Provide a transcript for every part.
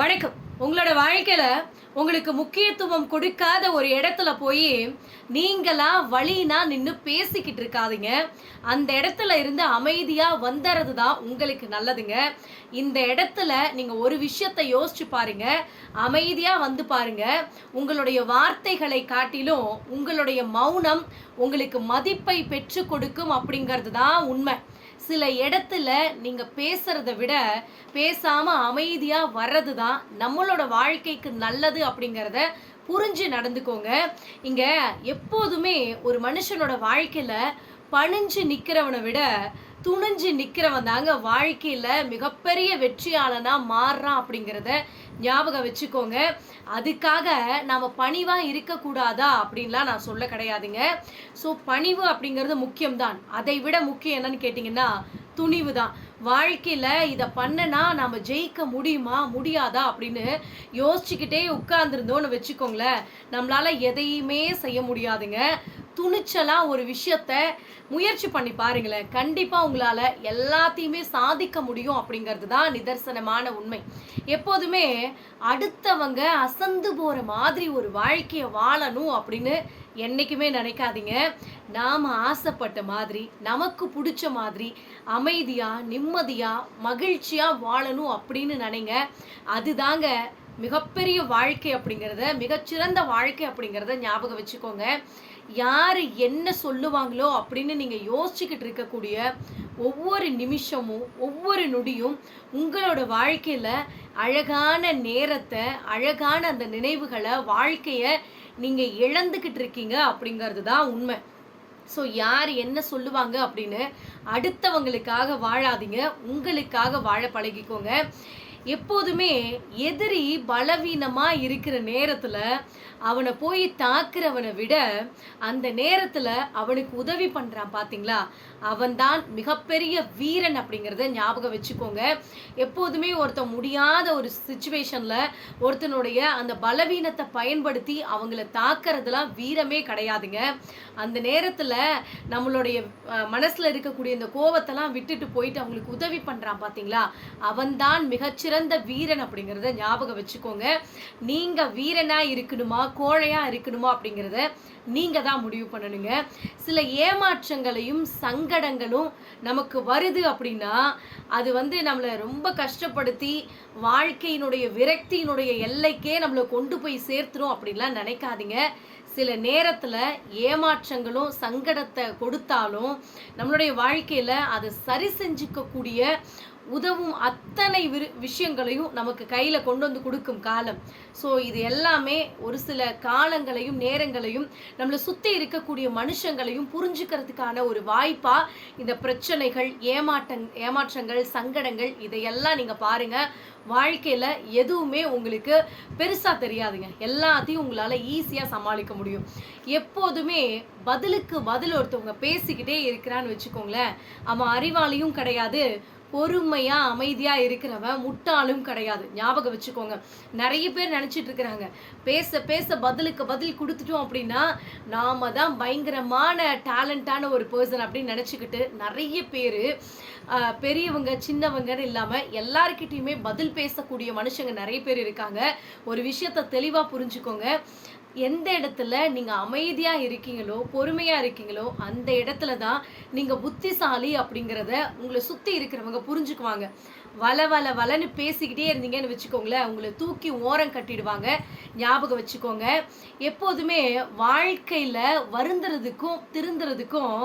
வணக்கம். உங்களோட வாழ்க்கையில உங்களுக்கு முக்கியத்துவம் கொடுக்காத ஒரு இடத்துல போய் நீங்களா வழினா நின்று பேசிக்கிட்டு இருக்காதீங்க. அந்த இடத்துல இருந்து அமைதியாக வந்துறது தான் உங்களுக்கு நல்லதுங்க. இந்த இடத்துல நீங்கள் ஒரு விஷயத்தை யோசிச்சு பாருங்க. அமைதியாக வந்து பாருங்க. உங்களுடைய வார்த்தைகளை காட்டிலும் உங்களுடைய மௌனம் உங்களுக்கு மதிப்பை பெற்று கொடுக்கும் அப்படிங்கிறது தான் உண்மை. சில இடத்துல நீங்க பேசுறத விட பேசாம அமைதியா வர்றது தான் நம்மளோட வாழ்க்கைக்கு நல்லது அப்படிங்கிறத புரிஞ்சு நடந்துக்கோங்க. இங்க எப்போதுமே ஒரு மனுஷனோட வாழ்க்கையில பணிஞ்சு நிக்கிறவனை விட துணிஞ்சு நிற்கிறவன் தாங்க வாழ்க்கையில் மிகப்பெரிய வெற்றியாளனாக மாறுறான் அப்படிங்கிறத ஞாபகம் வச்சுக்கோங்க. அதுக்காக நாம் பணிவாக இருக்கக்கூடாதா அப்படின்லாம் நான் சொல்ல கிடையாதுங்க. ஸோ பணிவு அப்படிங்கிறது முக்கியம்தான். அதை விட முக்கியம் என்னன்னு கேட்டிங்கன்னா துணிவு தான். வாழ்க்கையில் இதை பண்ணனா நாம் ஜெயிக்க முடியுமா முடியாதா அப்படின்னு யோசிச்சுக்கிட்டே உட்கார்ந்துருந்தோன்னு வச்சுக்கோங்களேன். நம்மளால் எதையுமே செய்ய முடியாதுங்க. துணிச்சலாக ஒரு விஷயத்த முயற்சி பண்ணி பாருங்களேன். கண்டிப்பாக உங்களால் எல்லாத்தையுமே சாதிக்க முடியும் அப்படிங்கிறது தான் நிதர்சனமான உண்மை. எப்போதுமே அடுத்தவங்க அசந்து போகிற மாதிரி ஒரு வாழ்க்கையை வாழணும் அப்படின்னு என்றைக்குமே நினைக்காதீங்க. நாம் ஆசைப்பட்ட மாதிரி நமக்கு பிடிச்ச மாதிரி அமைதியாக நிம்ம நிம்மதியாக மகிழ்ச்சியாக வாழணும் அப்படின்னு நினைங்க. அதுதாங்க மிகப்பெரிய வாழ்க்கை அப்படிங்கிறத மிகச்சிறந்த வாழ்க்கை அப்படிங்கிறத ஞாபகம் வச்சுக்கோங்க. யார் என்ன சொல்லுவாங்களோ அப்படின்னு நீங்கள் யோசிச்சுக்கிட்டு இருக்கக்கூடிய ஒவ்வொரு நிமிஷமும் ஒவ்வொரு நொடியும் உங்களோட வாழ்க்கையில் அழகான நேரத்தை அழகான அந்த நினைவுகளை வாழ்க்கையை நீங்கள் இழந்துக்கிட்டு இருக்கீங்க அப்படிங்கிறது தான் உண்மை. ஸோ யார் என்ன சொல்லுவாங்க அப்படின்னு அடுத்தவங்களுக்காக வாழாதீங்க. உங்களுக்காக வாழ பழகிக்கோங்க. எப்போதுமே எதிரி பலவீனமா இருக்கிற நேரத்துல அவனை போய் தாக்குறவனை விட அந்த நேரத்துல அவனுக்கு உதவி பண்றான் பாத்தீங்களா? அவன்தான் மிகப்பெரிய வீரன் அப்படிங்கிறத ஞாபகம் வச்சுக்கோங்க. எப்போதுமே ஒருத்தன் முடியாத ஒரு சுச்சுவேஷனில் ஒருத்தனுடைய அந்த பலவீனத்தை பயன்படுத்தி அவங்கள தாக்கிறதுலாம் வீரமே கிடையாதுங்க. அந்த நேரத்தில் நம்மளுடைய மனசில் இருக்கக்கூடிய இந்த கோவத்தெல்லாம் விட்டுட்டு போயிட்டு அவங்களுக்கு உதவி பண்ணுறான் பார்த்தீங்களா அவன்தான் மிகச்சிறந்த வீரன் அப்படிங்கிறத ஞாபகம் வச்சுக்கோங்க. நீங்கள் வீரனாக இருக்கணுமா கோழையாக இருக்கணுமா அப்படிங்கிறத நீங்கள் தான் முடிவு பண்ணணுங்க. சில ஏமாற்றங்களையும் சங்க சங்கடங்களும் நமக்கு வருது அப்படின்னா அது வந்து நம்மளை ரொம்ப கஷ்டப்படுத்தி வாழ்க்கையினுடைய விரக்தியினுடைய எல்லைக்கே நம்மளை கொண்டு போய் சேர்த்துரும் அப்படின்லாம் நினைக்காதீங்க. சில நேரத்தில் ஏமாற்றங்களும் சங்கடத்தை கொடுத்தாலும் நம்மளுடைய வாழ்க்கையில் அதை சரி செஞ்சுக்கக்கூடிய உதவும் அத்தனை விரு விஷயங்களையும் நமக்கு கையில கொண்டு வந்து கொடுக்கும் காலம். ஸோ இது எல்லாமே ஒரு சில காலங்களையும் நேரங்களையும் நம்மளை சுத்தி இருக்கக்கூடிய மனுஷங்களையும் புரிஞ்சுக்கிறதுக்கான ஒரு வாய்ப்பா இந்த பிரச்சனைகள் ஏமாற்றங் ஏமாற்றங்கள் சங்கடங்கள் இதையெல்லாம் நீங்க பாருங்க. வாழ்க்கையில எதுவுமே உங்களுக்கு பெருசா தெரியாதுங்க. எல்லாத்தையும் உங்களால ஈஸியா சமாளிக்க முடியும். எப்போதுமே பதிலுக்கு பதில் ஒருத்தவங்க பேசிக்கிட்டே இருக்கிறான்னு வச்சுக்கோங்களேன். அவன் அறிவாளியும் கிடையாது. பொறுமையாக அமைதியாக இருக்கிறவன் முட்டாளும் கிடையாது. ஞாபகம் வச்சுக்கோங்க. நிறைய பேர் நினச்சிட்டு இருக்கிறாங்க. பேச பேச பதிலுக்கு பதில் கொடுத்துட்டோம் அப்படின்னா நாம தான் பயங்கரமான டேலண்டான ஒரு பர்சன் அப்படின்னு நினச்சிக்கிட்டு நிறைய பேர் பெரியவங்க சின்னவங்கன்னு இல்லாமல் எல்லாருக்கிட்டேயுமே பதில் பேசக்கூடிய மனுஷங்க நிறைய பேர் இருக்காங்க. ஒரு விஷயத்த தெளிவாக புரிஞ்சுக்கோங்க. எந்த இடத்துல நீங்கள் அமைதியாக இருக்கீங்களோ பொறுமையாக இருக்கீங்களோ அந்த இடத்துல தான் நீங்கள் புத்திசாலி அப்படிங்கிறத உங்களை சுற்றி இருக்கிறவங்க புரிஞ்சுக்குவாங்க. வள வள வளன்னு பேசிக்கிட்டே இருந்தீங்கன்னு வச்சுக்கோங்களேன் உங்களை தூக்கி ஓரம் கட்டிடுவாங்க. ஞாபகம் வச்சுக்கோங்க. எப்போதுமே வாழ்க்கையில் வருந்துறதுக்கும் திருந்துறதுக்கும்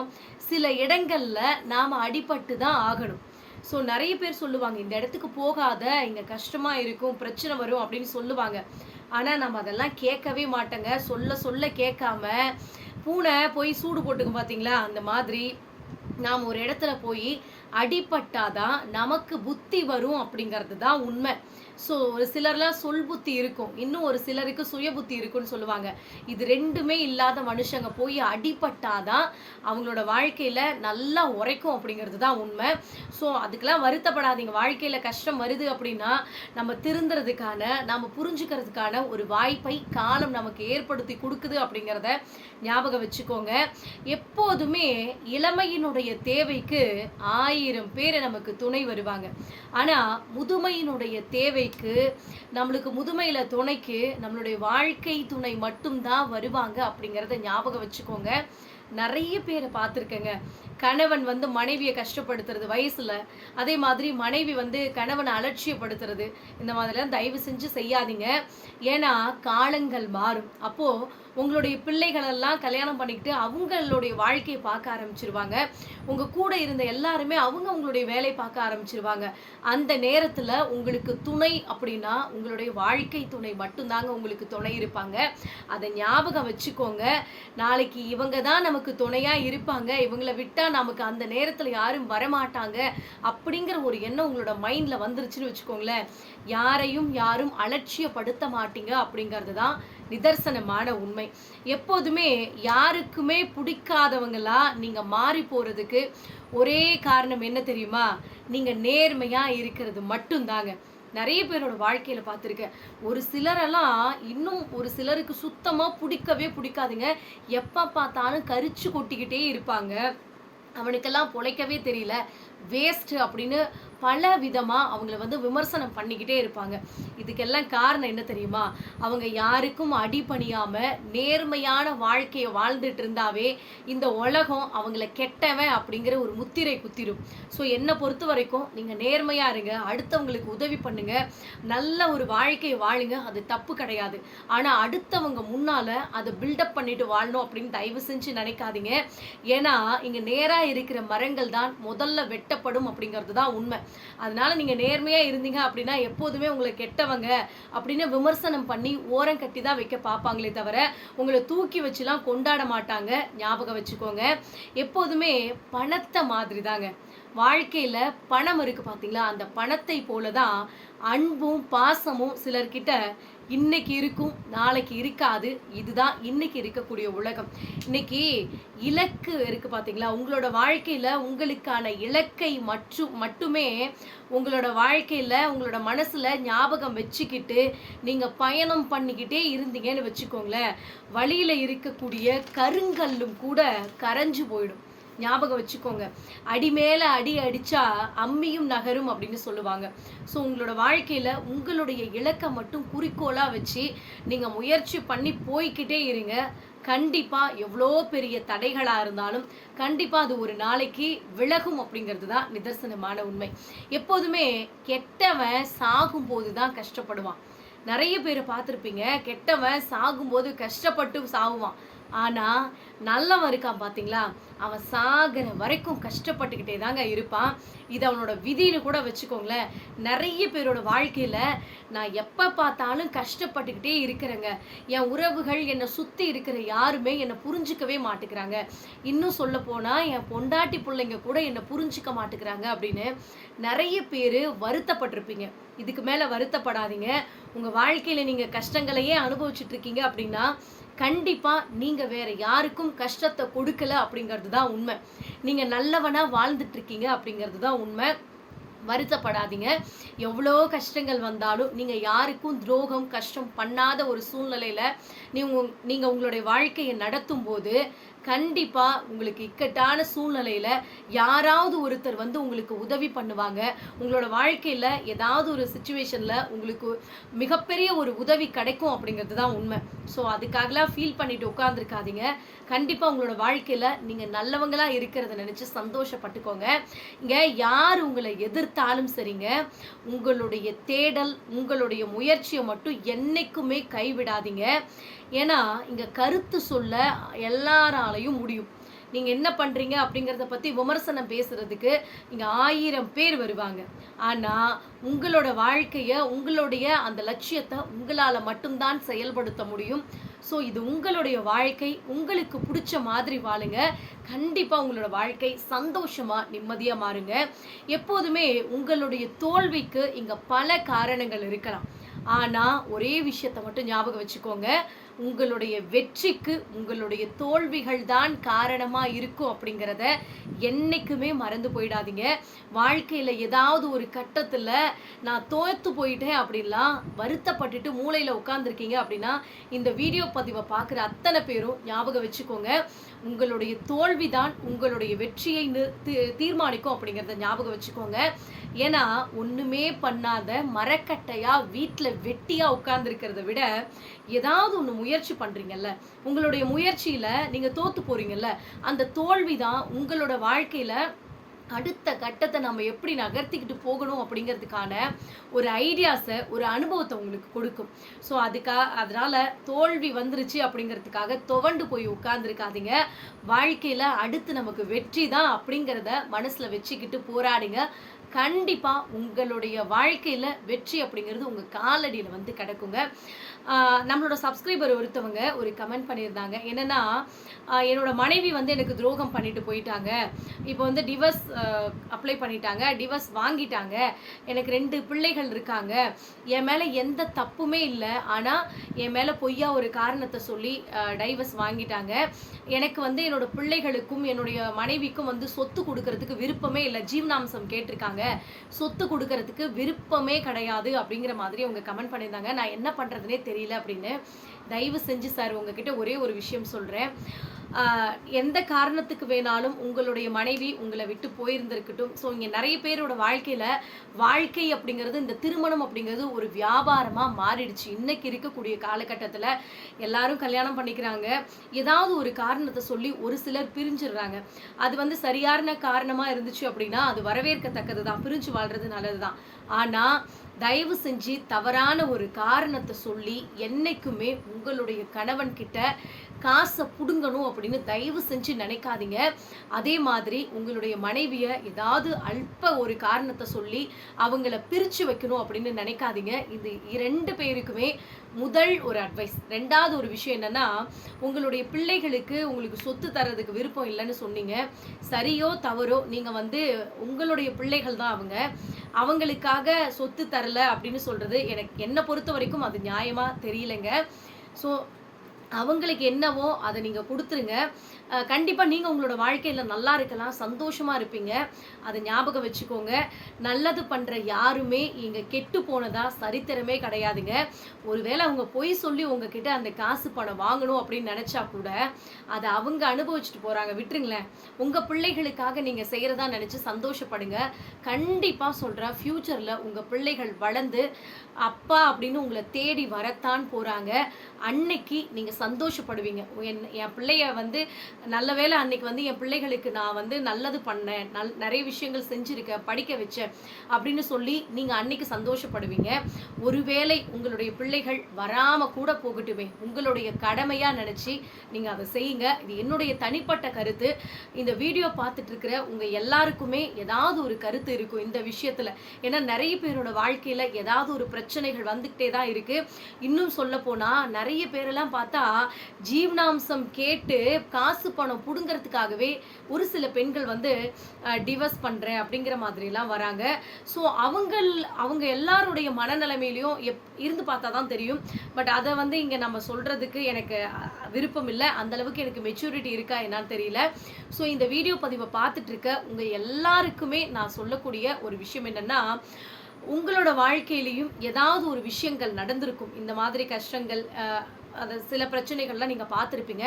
சில இடங்களில் நாம் அடிபட்டு தான் ஆகணும். ஸோ நிறைய பேர் சொல்லுவாங்க இந்த இடத்துக்கு போகாத இங்கே கஷ்டமாக இருக்கும் பிரச்சனை வரும் அப்படின்னு சொல்லுவாங்க. ஆனால் நம்ம அதெல்லாம் கேட்கவே மாட்டோங்க. சொல்ல சொல்ல கேட்காம பூனை போய் சூடு போட்டுக்கும் பார்த்தீங்களா அந்த மாதிரி. நாம் ஒரு இடத்துல போய் அடிபட்டாதான் நமக்கு புத்தி வரும் அப்படிங்கிறது தான் உண்மை. ஸோ ஒரு சிலர்லாம் சொல் புத்தி இருக்கும். இன்னும் ஒரு சிலருக்கு சுய புத்தி இருக்குன்னு சொல்லுவாங்க. இது ரெண்டுமே இல்லாத மனுஷங்க போய் அடிபட்டாதான் அவங்களோட வாழ்க்கையில நல்லா உரைக்கும் அப்படிங்கிறது தான் உண்மை. ஸோ அதுக்கெல்லாம் வருத்தப்படாதீங்க. வாழ்க்கையில கஷ்டம் வருது அப்படின்னா நம்ம திருந்துறதுக்கான நம்ம புரிஞ்சுக்கிறதுக்கான ஒரு வாய்ப்பை காலம் நமக்கு ஏற்படுத்தி கொடுக்குது அப்படிங்கிறத ஞாபகம் வச்சுக்கோங்க. எப்போதுமே இளமையினுடைய தேவைக்கு ஆயிரம் ஆயிரம் பேரை நமக்கு துணை வருவாங்க. ஆனால் முதுமையினுடைய தேவைக்கு நம்மளுக்கு முதுமையில் துணைக்கு நம்மளுடைய வாழ்க்கை துணை மட்டும்தான் வருவாங்க அப்படிங்கிறத ஞாபகம் வச்சுக்கோங்க. நிறைய பேரை பார்த்துருக்கேங்க. கணவன் வந்து மனைவியை கஷ்டப்படுத்துறது வயசுல அதே மாதிரி மனைவி வந்து கணவனை அலட்சியப்படுத்துறது இந்த மாதிரிலாம் தயவு செஞ்சு செய்யாதீங்க. ஏன்னா காலங்கள் மாறும். அப்போது உங்களுடைய பிள்ளைகளெல்லாம் கல்யாணம் பண்ணிக்கிட்டு அவங்களுடைய வாழ்க்கையை பார்க்க ஆரம்பிச்சிருவாங்க. உங்கள் கூட இருந்த எல்லாருமே அவங்க உங்களுடைய வேலை பார்க்க ஆரம்பிச்சிருவாங்க. அந்த நேரத்தில் உங்களுக்கு துணை அப்படின்னா உங்களுடைய வாழ்க்கை துணை மட்டும்தாங்க உங்களுக்கு துணை இருப்பாங்க. அதை ஞாபகம் வச்சுக்கோங்க. நாளைக்கு இவங்க தான் நமக்கு துணையாக இருப்பாங்க. இவங்கள விட்டால் நமக்கு அந்த நேரத்தில் யாரும் வரமாட்டாங்க அப்படிங்கிற ஒரு எண்ணம் உங்களோட மைண்டில் வந்துருச்சுன்னு வச்சுக்கோங்களேன். யாரையும் யாரும் அலட்சியப்படுத்த மாட்டீங்க அப்படிங்கிறது தான் நிதர்சனமான உண்மை. எப்போதுமே யாருக்குமே பிடிக்காதவங்களா நீங்க மாறி போறதுக்கு ஒரே காரணம் என்ன தெரியுமா? நீங்க நேர்மையா இருக்கிறது மட்டும்தாங்க. நிறைய பேரோட வாழ்க்கையில பார்த்துருக்கேன். ஒரு சிலரெல்லாம் இன்னும் ஒரு சிலருக்கு சுத்தமா பிடிக்கவே பிடிக்காதுங்க. எப்ப பார்த்தாலும் கரிச்சு கொட்டிக்கிட்டே இருப்பாங்க. அவனுக்கெல்லாம் பொழைக்கவே தெரியல. வேஸ்ட் அப்படின்னு பல விதமாக அவங்கள வந்து விமர்சனம் பண்ணிக்கிட்டே இருப்பாங்க. இதுக்கெல்லாம் காரணம் என்ன தெரியுமா? அவங்க யாருக்கும் அடிபணியாமல் நேர்மையான வாழ்க்கையை வாழ்ந்துட்டு இருந்தாவே இந்த உலகம் அவங்கள கெட்டவன் அப்படிங்கிற ஒரு முத்திரை குத்திரும். ஸோ என்னை பொறுத்த வரைக்கும் நீங்கள் நேர்மையாக இருங்க அடுத்தவங்களுக்கு உதவி பண்ணுங்க நல்ல ஒரு வாழ்க்கையை வாழுங்க அது தப்பு கிடையாது. ஆனால் அடுத்தவங்க முன்னால் அதை பில்டப் பண்ணிட்டு வாழணும் அப்படின்னு தயவு செஞ்சு நினைக்காதீங்க. ஏன்னா இங்கே நேராக இருக்கிற மரங்கள் தான் முதல்ல வெட்டப்படும் அப்படிங்கிறது தான் உண்மை. அதனால நீங்க நேர்மையா இருந்தீங்க அப்படின்னா எப்போதுமே உங்களை கெட்டவங்க அப்படின்னு விமர்சனம் பண்ணி ஓரம் கட்டி தான் வைக்க பார்ப்பாங்களே தவிர உங்களை தூக்கி வச்சுலாம் கொண்டாட மாட்டாங்க. ஞாபகம் வச்சுக்கோங்க. எப்போதுமே பணத்தை மாதிரி தாங்க வாழ்க்கையில் பணம் இருக்கு பார்த்தீங்களா அந்த பணத்தை போல தான் அன்பும் பாசமும் சிலர்கிட்ட இன்னைக்கு இருக்கும் நாளைக்கு இருக்காது. இதுதான் இன்னைக்கு இருக்கக்கூடிய உலகம். இன்னைக்கு இலக்கு இருக்கு பார்த்தீங்களா உங்களோட வாழ்க்கையில் உங்களுக்கான இலக்கை மற்றும் மட்டுமே உங்களோட வாழ்க்கையில் உங்களோட மனசில் ஞாபகம் வச்சுக்கிட்டு நீங்கள் பயணம் பண்ணிக்கிட்டே இருந்தீங்கன்னு வச்சுக்கோங்களேன். வழியில் இருக்கக்கூடிய கருங்கல்லும் கூட கரைஞ்சு போயிடும். ஞாபகம் வச்சுக்கோங்க. அடி மேல அடி அடிச்சா அம்மியும் நகரும் அப்படின்னு சொல்லுவாங்க. ஸோ உங்களோட வாழ்க்கையில உங்களுடைய இலக்கை மட்டும் குறிக்கோளா வச்சு நீங்க முயற்சி பண்ணி போய்கிட்டே இருங்க. கண்டிப்பா எவ்வளோ பெரிய தடைகளா இருந்தாலும் கண்டிப்பா அது ஒரு நாளைக்கு விலகும் அப்படிங்கிறது தான் நிதர்சனமான உண்மை. எப்போதுமே கெட்டவன் சாகும் போது தான் கஷ்டப்படுவான். நிறைய பேர் பார்த்துருப்பீங்க கெட்டவன் சாகும்போது கஷ்டப்பட்டு சாகுவான். ஆனால் நல்லவன் இருக்கான் பார்த்தீங்களா அவன் சாகிற வரைக்கும் கஷ்டப்பட்டுக்கிட்டே தாங்க இருப்பான். இது அவனோட விதின்னு கூட வச்சுக்கோங்களேன். நிறைய பேரோட வாழ்க்கையில் நான் எப்போ பார்த்தாலும் கஷ்டப்பட்டுக்கிட்டே இருக்கிறேங்க. என் உறவுகள் என்னை சுற்றி இருக்கிற யாருமே என்னை புரிஞ்சுக்கவே மாட்டேங்கிறாங்க. இன்னும் சொல்ல போனால் என் பொண்டாட்டி பிள்ளைங்க கூட என்னை புரிஞ்சுக்க மாட்டேங்கிறாங்க அப்படின்னு நிறைய பேர் வருத்தப்பட்டிருப்பீங்க. இதுக்கு மேலே வருத்தப்படாதீங்க. உங்கள் வாழ்க்கையில் நீங்கள் கஷ்டங்களையே அனுபவிச்சுட்டு இருக்கீங்க அப்படின்னா கண்டிப்பா நீங்க வேற யாருக்கும் கஷ்டத்தை கொடுக்கல அப்படிங்கிறது தான் உண்மை. நீங்க நல்லவனா வாழ்ந்துட்டு இருக்கீங்க அப்படிங்கிறது தான் உண்மை. வருத்தப்படாதீங்க. எவ்வளோ கஷ்டங்கள் வந்தாலும் நீங்கள் யாருக்கும் துரோகம் கஷ்டம் பண்ணாத ஒரு சூழ்நிலையில நீங்கள் நீங்க உங்களுடைய வாழ்க்கையை நடத்தும் போது கண்டிப்பாக உங்களுக்கு இக்கட்டான சூழ்நிலையில் யாராவது ஒருத்தர் வந்து உங்களுக்கு உதவி பண்ணுவாங்க. உங்களோட வாழ்க்கையில் ஏதாவது ஒரு சுச்சுவேஷனில் உங்களுக்கு மிகப்பெரிய ஒரு உதவி கிடைக்கும் அப்படிங்கிறது தான் உண்மை. ஸோ அதுக்காகலாம் ஃபீல் பண்ணிட்டு உட்காந்துருக்காதீங்க கண்டிப்பாக உங்களோட வாழ்க்கையில் நீங்கள் நல்லவங்களாக இருக்கிறத நினச்சி சந்தோஷப்பட்டுக்கோங்க. இங்கே யார் உங்களை எதிர்த்தாலும் சரிங்க. உங்களுடைய தேடல் உங்களுடைய முயற்சியை மட்டும் என்றைக்குமே கைவிடாதீங்க. ஏன்னா இங்கே கருத்து சொல்ல எல்லாராலையும் முடியும். நீங்கள் என்ன பண்ணுறீங்க அப்படிங்கிறத பற்றி விமர்சனம் பேசுகிறதுக்கு இங்கே ஆயிரம் பேர் வருவாங்க. ஆனால் உங்களோட வாழ்க்கையை உங்களுடைய அந்த லட்சியத்தை உங்களால் மட்டும்தான் செயல்படுத்த முடியும். ஸோ இது உங்களுடைய வாழ்க்கை உங்களுக்கு பிடிச்ச மாதிரி வாழுங்க. கண்டிப்பாக உங்களோட வாழ்க்கை சந்தோஷமாக நிம்மதியாக மாறுங்க. எப்போதுமே உங்களுடைய தோல்விக்கு இங்கே பல காரணங்கள் இருக்கலாம். ஆனால் ஒரே விஷயத்தை மட்டும் ஞாபகம் வச்சுக்கோங்க. உங்களுடைய வெற்றிக்கு உங்களுடைய தோல்விகள் தான் காரணமாக இருக்கும் அப்படிங்கிறத என்றைக்குமே மறந்து போயிடாதீங்க. வாழ்க்கையில் ஏதாவது ஒரு கட்டத்தில் நான் தோற்று போயிட்டேன் அப்படின்லாம் வருத்தப்பட்டுட்டு மூளையில் உட்காந்துருக்கீங்க அப்படின்னா இந்த வீடியோ பதிவை பார்க்குற அத்தனை பேரும் ஞாபகம் வச்சுக்கோங்க. உங்களுடைய தோல்வி தான் உங்களுடைய வெற்றியை தீ- தீர்மானிக்கும் அப்படிங்கிறத ஞாபகம் வச்சுக்கோங்க. ஏன்னா ஒண்ணுமே பண்ணாத மரக்கட்டையா வீட்ல வெட்டியா உட்கார்ந்துருக்கிறத விட ஏதாவது ஒண்ணு முயற்சி பண்றீங்கல்ல. உங்களுடைய முயற்சியில நீங்க தோத்து போறீங்கல்ல. அந்த தோல்வி தான் உங்களோட வாழ்க்கையில அடுத்த கட்டத்தை நம்ம எப்படி நகர்த்திக்கிட்டு போகணும் அப்படிங்கிறதுக்கான ஒரு ஐடியாஸை ஒரு அனுபவத்தை உங்களுக்கு கொடுக்கும். ஸோ அதுக்காக அதனால தோல்வி வந்துருச்சு அப்படிங்கிறதுக்காக துவண்டு போய் உட்கார்ந்துருக்காதீங்க. வாழ்க்கையில அடுத்து நமக்கு வெற்றி தான் அப்படிங்கிறத மனசுல வச்சுக்கிட்டு போராடுங்க. கண்டிப்பாக உங்களுடைய வாழ்க்கையில் வெற்றி அப்படிங்கிறது உங்கள் காலடியில் வந்து கிடக்குங்க. நம்மளோட சப்ஸ்கிரைபர் ஒருத்தவங்க ஒரு கமெண்ட் பண்ணியிருந்தாங்க. என்னென்னா என்னோட மனைவி வந்து எனக்கு துரோகம் பண்ணிட்டு போயிட்டாங்க. இப்போ வந்து டிவர்ஸ் அப்ளை பண்ணிட்டாங்க. டிவர்ஸ் வாங்கிட்டாங்க. எனக்கு ரெண்டு பிள்ளைகள் இருக்காங்க. என் மேலே எந்த தப்புமே இல்லை. ஆனால் என் மேலே பொய்யா ஒரு காரணத்தை சொல்லி டைவர்ஸ் வாங்கிட்டாங்க. எனக்கு வந்து என்னோட பிள்ளைகளுக்கும் என்னுடைய மனைவிக்கும் வந்து சொத்து கொடுக்கறதுக்கு விருப்பமே இல்லை. ஜீவனாம்சம் கேட்டிருக்காங்க. சொத்து கொடுக்கறதுக்கு விருப்பமே கிடையாது அப்படிங்கிற மாதிரி அவங்க கமெண்ட் பண்ணியிருந்தாங்க. நான் என்ன பண்ணுறதுனே தெரியல அப்படின்னு தயவு செஞ்சு சார் உங்ககிட்ட ஒரே ஒரு விஷயம் சொல்கிறேன் எந்த காரணத்துக்கு வேணாலும் உங்களுடைய மனைவி உங்களை விட்டு போயிருந்திருக்கட்டும். ஸோ இங்கே நிறைய பேரோட வாழ்க்கையில் வாழ்க்கை அப்படிங்கிறது இந்த திருமணம் அப்படிங்கிறது ஒரு வியாபாரமாக மாறிடுச்சு. இன்னைக்கு இருக்கக்கூடிய காலகட்டத்தில் எல்லாரும் கல்யாணம் பண்ணிக்கிறாங்க. ஏதாவது ஒரு காரணத்தை சொல்லி ஒரு சிலர் பிரிஞ்சிடுறாங்க. அது வந்து சரியான காரணமாக இருந்துச்சு அப்படின்னா அது வரவேற்கத்தக்கது தான் பிரிஞ்சு வாழ்றது நல்லது தான் ஆனால் தயவு செஞ்சு தவறான ஒரு காரணத்தை சொல்லி என்னைக்குமே உங்களுடைய கணவன் கிட்ட காசை பிடுங்கணும் அப்படின்னு தயவு செஞ்சு நினைக்காதீங்க. அதே மாதிரி உங்களுடைய மனைவியை ஏதாவது அல்ப ஒரு காரணத்தை சொல்லி அவங்கள பிரித்து வைக்கணும் அப்படின்னு நினைக்காதீங்க. இது இரண்டு பேருக்குமே முதல் ஒரு அட்வைஸ் ரெண்டாவது ஒரு விஷயம் என்னன்னா உங்களுடைய பிள்ளைகளுக்கு உங்களுக்கு சொத்து தரதுக்கு விருப்பம் இல்லைன்னு சொன்னீங்க. சரியோ தவறோ நீங்கள் வந்து உங்களுடைய பிள்ளைகள் தான் அவங்க. அவங்களுக்காக சொத்து தரல அப்படின்னு சொல்றது எனக்கு என்னை பொறுத்த வரைக்கும் அது நியாயமாக தெரியலைங்க. ஸோ அவங்களுக்கு என்னவோ அதை நீங்கள் கொடுத்துருங்க. கண்டிப்பாக நீங்கள் உங்களோட வாழ்க்கையில் நல்லா இருக்கலாம் சந்தோஷமாக இருப்பீங்க. அதை ஞாபகம் வச்சுக்கோங்க. நல்லது பண்ணுற யாருமே இங்கே கெட்டு போனதாக சரித்திரமே கிடையாதுங்க. ஒருவேளை அவங்க பொய் சொல்லி உங்ககிட்ட அந்த காசு பணம் வாங்கணும் அப்படின்னு நினச்சா கூட அதை அவங்க அனுபவிச்சுட்டு போகிறாங்க விட்டுருங்களேன். உங்கள் பிள்ளைகளுக்காக நீங்கள் செய்கிறதா நினச்சி சந்தோஷப்படுங்க. கண்டிப்பாக சொல்கிறேன் ஃப்யூச்சரில் உங்கள் பிள்ளைகள் வளர்ந்து அப்பா அப்படின்னு உங்களை தேடி வரத்தான் போகிறாங்க அன்னைக்கு நீங்கள் சந்தோஷப்படுவீங்க. என் என் பிள்ளைய வந்து நல்ல வேளை அன்னைக்கு வந்து என் பிள்ளைகளுக்கு நான் வந்து நல்லது பண்ணேன். நல் நிறைய விஷயங்கள் செஞ்சுருக்கேன் படிக்க வச்சேன் அப்படின்னு சொல்லி நீங்கள் அன்னைக்கு சந்தோஷப்படுவீங்க. ஒருவேளை உங்களுடைய பிள்ளைகள் வராமல் கூட போகட்டுமே. உங்களுடைய கடமையாக நினச்சி நீங்கள் அதை செய்யுங்க. இது என்னுடைய தனிப்பட்ட கருத்து. இந்த வீடியோ பார்த்துட்டு இருக்கிற உங்க எல்லாருக்குமே ஏதாவது ஒரு கருத்து இருக்கும் இந்த விஷயத்தில். ஏன்னா நிறைய பேரோட வாழ்க்கையில் ஏதாவது ஒரு பிரச்சனைகள் வந்துக்கிட்டே தான் இருக்குது இன்னும் சொல்ல போனால் நிறைய பேரெல்லாம் பார்த்தா ஜீவனாம்சம் கேட்டு காசு பணம் பிடுங்கிறதுக்காகவே ஒரு சில பெண்கள் வந்து டிவர்ஸ் பண்ணுறேன் அப்படிங்கிற மாதிரிலாம் வராங்க. ஸோ அவங்கள் அவங்க எல்லாருடைய மனநிலைமையிலையும் எப் இருந்து பார்த்தா தான் தெரியும். பட் அதை வந்து இங்கே நம்ம சொல்கிறதுக்கு எனக்கு விருப்பம் இல்லை. அந்த அளவுக்கு எனக்கு மெச்சூரிட்டி இருக்கா என்னான்னு தெரியல. ஸோ இந்த வீடியோ பதிவை பார்த்துட்டு இருக்க எல்லாருக்குமே நான் சொல்லக்கூடிய ஒரு விஷயம் என்னென்னா உங்களோட வாழ்க்கையிலையும் ஏதாவது ஒரு விஷயங்கள் நடந்திருக்கும். இந்த மாதிரி கஷ்டங்கள் அது சில பிரச்சனைகள்லாம் நீங்கள் பார்த்துருப்பீங்க.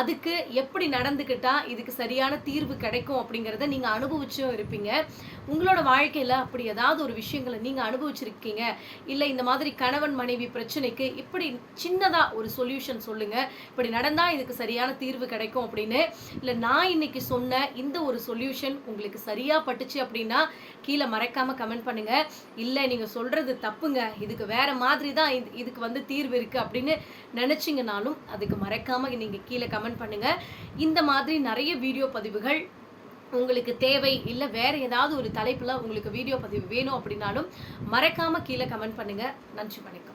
அதுக்கு எப்படி நடந்துக்கிட்டால் இதுக்கு சரியான தீர்வு கிடைக்கும் அப்படிங்கிறத நீங்கள் அனுபவிச்சும் இருப்பீங்க. உங்களோட வாழ்க்கையில் அப்படி ஏதாவது ஒரு விஷயங்களை நீங்கள் அனுபவிச்சிருக்கீங்க? இல்லை இந்த மாதிரி கணவன் மனைவி பிரச்சனைக்கு இப்படி சின்னதாக ஒரு சொல்யூஷன் சொல்லுங்கள் இப்படி நடந்தால் இதுக்கு சரியான தீர்வு கிடைக்கும் அப்படின்னு. இல்லை நான் இன்னைக்கு சொன்ன இந்த ஒரு சொல்யூஷன் உங்களுக்கு சரியாக பட்டுச்சு அப்படின்னா கீழே மறக்காமல் கமெண்ட் பண்ணுங்கள் இல்லை நீங்கள் சொல்கிறது தப்புங்க. இதுக்கு வேற மாதிரி தான் இது இதுக்கு வந்து தீர்வு இருக்குது அப்படின்னு நினச்சிங்கனாலும் அதுக்கு மறக்காமல் நீங்கள் கீழே கமெண்ட் பண்ணுங்கள் இந்த மாதிரி நிறைய வீடியோ பதிவுகள் உங்களுக்கு தேவை இல்லை வேற ஏதாவது ஒரு தலைப்பில் உங்களுக்கு வீடியோ பதிவு வேணும் அப்படின்னாலும் மறக்காமல் கீழே கமெண்ட் பண்ணுங்க. நன்றி வணக்கம்.